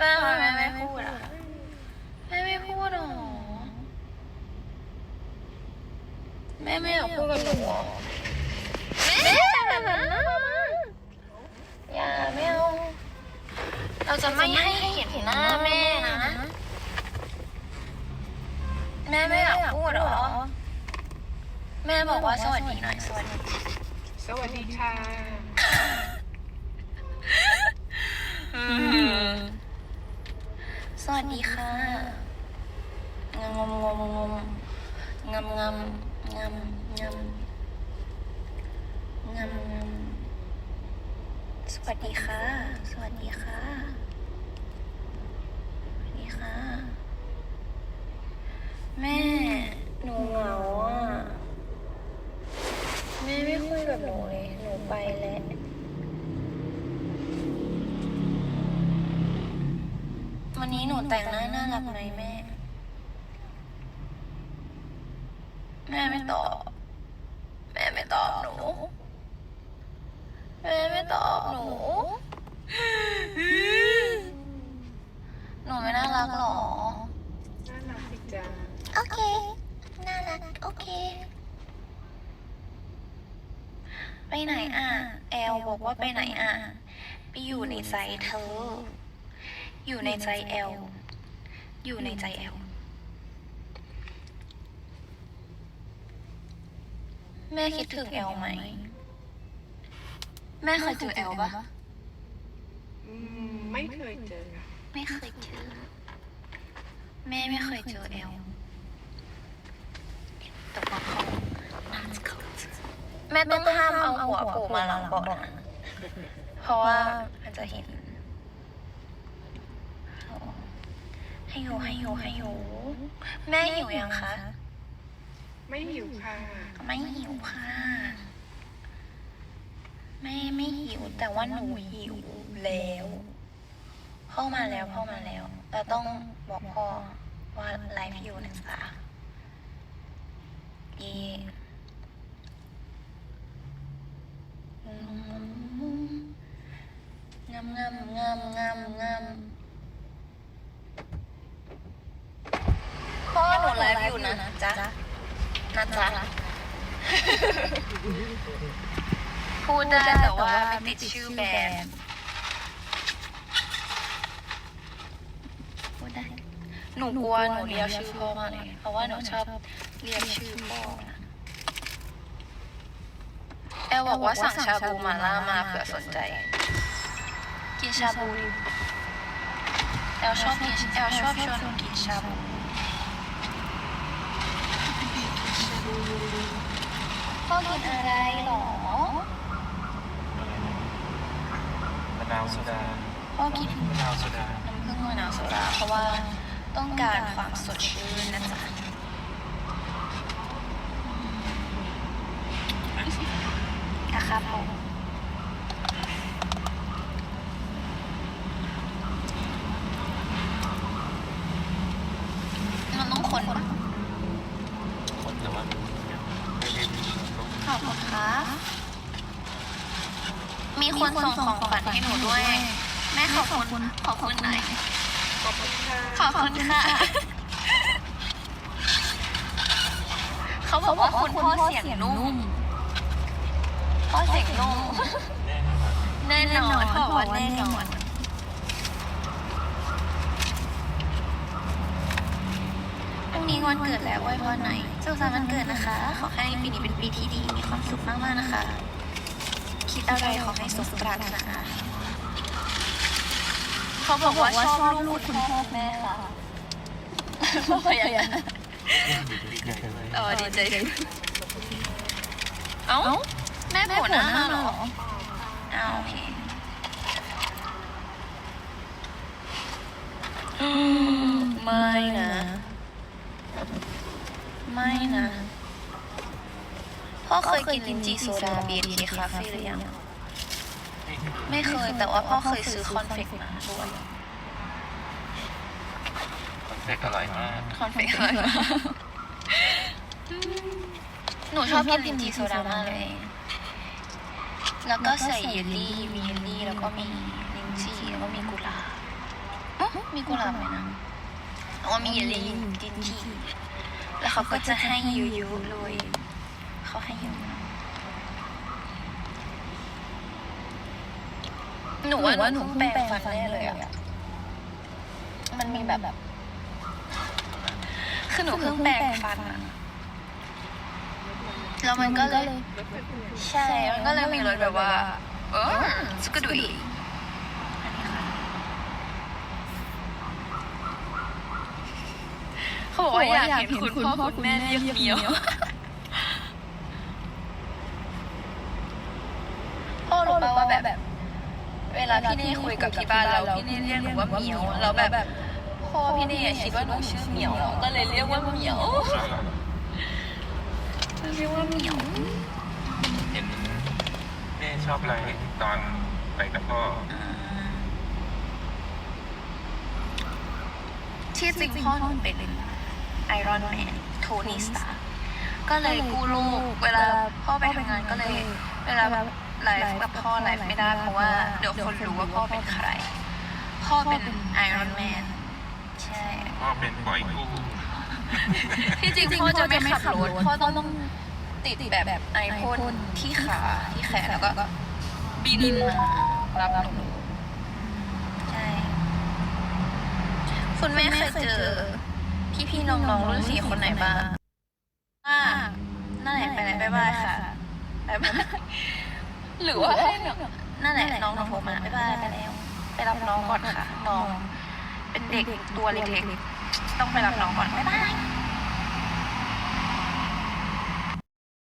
แม่ทำไมแม่ไม่พูดอะแม่ไม่พูดหรอแม่ไม่อยากพูดกับหนูหรอแม่แบบนั้นนะอย่าไม่เอาเราจะไม่ให้เห็นหน้าแม่นะแม่ไม่อยากพูดหรอแม่บอกว่าสวัสดีหน่อยสวัสดีสวัสดีค่ะส วัสดีค่ะ งงงงงงงำงำงำงำงำสวัสดีค่ะ สวัสดีค่ะ สวัสดีค่ะ แม่ แต่งหน้าน่ารักไหมแม่ แม่ไม่ตอบ แม่ไม่ตอบหนู แม่ไม่ตอบหนู หนูไม่น่ารักหรอ น่ารักสิจ้าโอเค น่ารัก โอเค ไปไหนอะ แอลบอกว่าไปไหนอะ ไปอยู่ในใจเธอ อยู่ในใจแอล อยู่ในใจแอล แม่คิดถึงแอลไหม แม่เคยเจอแอลปะอืมไม่เคยเจอค่ะไม่เคยเจอ แม่ไม่เคยเจอแอลแต่ว่าเขาน่าจะเคยเจอแม่ต้องห้ามเอาหัวโผล่มาหลังเบาะนะเพราะว่ามันจะเห็น ให้อยู่ให้อยู่ให้อยู่แม่หิวยังคะ ไม่หิวค่ะ ไม่หิวค่ะ แม่ไม่หิวแต่ว่าหนูหิวแล้วพ่อมาแล้วพ่อมาแล้ว เราต้องบอกพ่อว่าไลฟ์อยู่นะจ๊ะเย่งามงามงามงามงามพ่อหนูไลฟ์ อยู่นะจ๊ะนะจ๊ะพูดได้แต่ว่าไม่ติดชื่อแบรนด์พูดได้หนูกลัวหนูเรียกชื่อพ่อมากเลยเพราะว่าหนูชอบเรียกชื่อพ่อนะแอลบอกว่าสั่งชาบูมาล่ามาเผื่อสนใจ กินชาบูดิแอลชอบกินแอลชอบชวนหนูกินชาบู พ่อกินอะไรหรอมะนาวโซดาพ่อกินมะนาวโซดา น้ำผึ้งมะนาวโซดาเพราะว่าต้องการความสดชื่นนะจ๊ะนะครับผมมันต้องคนปะ คนแต่ว่าไม่ได้มีต้ องขอบคุณครับ มีคนส่งของขวัญให้หนูด้วย แม่ขอบคุณ ขอบคุณหน่อย ขอบคุณค่ะ ขอบคุณค่ะ เขาบอกว่าคุณพ่อเสียงนุ่ม พ่อเสียงนุ่ม แน่นอนแน่นอนพ่อบอกว่าแน่นอน พรุ่ง นี้วันเกิดแล้วไว้พรไหนเจ้าสารวันเกิดนะคะ ขอให้ปีนี้เป็นปีที่ดี มีความสุขมากๆนะคะ คิดอะไรขอให้สมปรารถนา เขาบอกว่าชอบลูกคุณพ่อแม่ค่ะพ่อพยัญชนะเออดีใจเอ้าแม่โผล่หน้ามาเหรออ้าวโอเคไม่นะ ไม่นะพ่อเคยกินลิ้นจี่โซดาเบียร์ทีคาเฟ่หรือยัง ไม่เคยแต่ว่าพ่อเคยซื้อคอนเฟกต์มาด้วยคอนเฟกต์อร่อยมากคอนเฟกต์อร่อยมากหนูชอบกินลิ้นจี่โซดามากเลย แล้วก็ใส่เยลลี่มีเยลลี่แล้วก็มีลิ้นจี่แล้วก็มีกุหลาบอ๋อมีกุหลาบไหมนะอ๋อมีลีนดินที แล้วเขาก็จะให้เยอะๆเลยเขาให้เยอะมากหนูว่าหนูเพิ่งแปรงฟันแน่เลยอะมันมีแบบคือหนูเพิ่งแปรงฟันอะแล้วมันก็เลย ใช่ มันก็เลยมีรสแบบว่า เออสกดุยอันนี้ค่ะ เขาบอกว่าอยากเห็นคุณพ่อคุณแม่เรียกเหมียวพ่อรู้ป่าว่าแบบ เวลาพี่เน่คุยกับที่บ้านเราพี่เน่เรียกหนูว่าเหมียวเราแบบพ่อพี่เน่คิดว่าหนูชื่อเหมียวก็เลยเรียกว่าเหมียวเรียกว่าเหมียวเห็นแม่ชอบไลฟ์ตอนไปกับพ่อที่จริงพ่อหนูเป็น ไอรอนแมนโทนี่สตาร์ก็เลยกู้ลูกเวลาพ่อไปทำงานก็เลย เวลาไลฟ์กับพ่อไลฟ์ไม่ได้เพราะว่าเดี๋ยวคนรู้ว่าพ่อเป็นใคร พ่อเป็นไอรอนแมนใช่พ่อเป็นปล่อยกู้ที่จริงพ่อจะไม่ขับรถพ่อต้องติดแบบไอพ่นที่ขาที่แขนแล้วก็บินมารับหนูใช่ คุณแม่เคยเจอ พี่พี่ๆน้องๆรุ่นสี่คนไหนบ้างอ่านั่นแหละไปไหนบ๊ายบายค่ะบ๊ายบายหรือว่าให้แบบนั่นแหละน้องน้องโทรมาบ๊ายบายไปแล้วไปรับน้องก่อนค่ะ น้อง เป็นเด็กตัวเล็กๆต้องไปรับน้องก่อนบ๊ายบาย